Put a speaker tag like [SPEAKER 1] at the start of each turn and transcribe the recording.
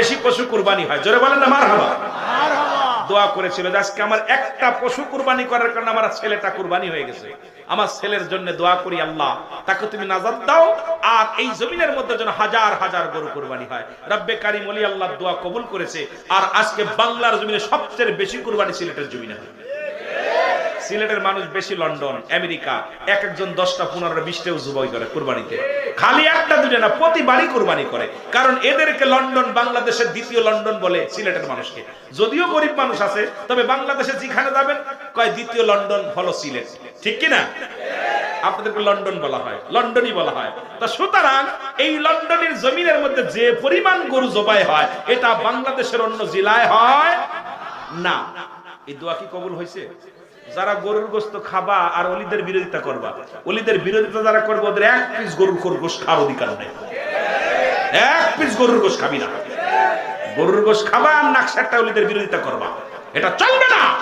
[SPEAKER 1] বেশি পশু কুরবানি হয়। জোরে বলেন না মার হাবা দোয়া করেছিল আজকে আমার একটা পশু কুরবানি করার কারণে আমার ছেলেটা কুরবানি হয়ে গেছে। আমার ছেলের জন্য দোয়া করি আল্লাহ, তাকে তুমি নাজাদ দাও, আর এই জমিনের মধ্যে যেন হাজার হাজার গরু কুরবানি হয়। রব্বে কারিম অলি আল্লাহ দোয়া কবুল করেছে, আর আজকে বাংলার জমিনে সবচেয়ে বেশি কুরবানি সিলেটের জমিনে হয়। সিলেটের মানুষ বেশি লন্ডন, আমেরিকা, এক একজন দশটা পনেরো বিশটাও জুবাই করে কুরবানিতে। খালি একটা দুটো না, প্রতিবারই কুরবানি করে। কারণ এদেরকে লন্ডন বাংলাদেশের দ্বিতীয় লন্ডন বলে সিলেটের মানুষকে। যদিও গরিব মানুষ আছে, তবে বাংলাদেশে যেখানে যাবেন, কয় দ্বিতীয় লন্ডন হলো সিলেট। ঠিক কি না আপনাদেরকে লন্ডন বলা হয়, লন্ডনই বলা হয়। তা সুতরাং এই লন্ডনের জমিনের মধ্যে যে পরিমাণ গরু জবাই হয়, এটা বাংলাদেশের অন্য জেলায় হয় না। এই দোয়া কি কবুল হয়েছে? যারা গরুর গোস্ত খাবা আর অলিদের বিরোধিতা করবা, অলিদের বিরোধিতা যারা করবে, ওদের এক পিস গরুর গোস খাওয়ার অধিকার নেই। এক পিস গরুর গোশ খাবি না। গরুর গোশ খাবা আর নাকশারটা অলিদের বিরোধিতা করবা। এটা চলবে না!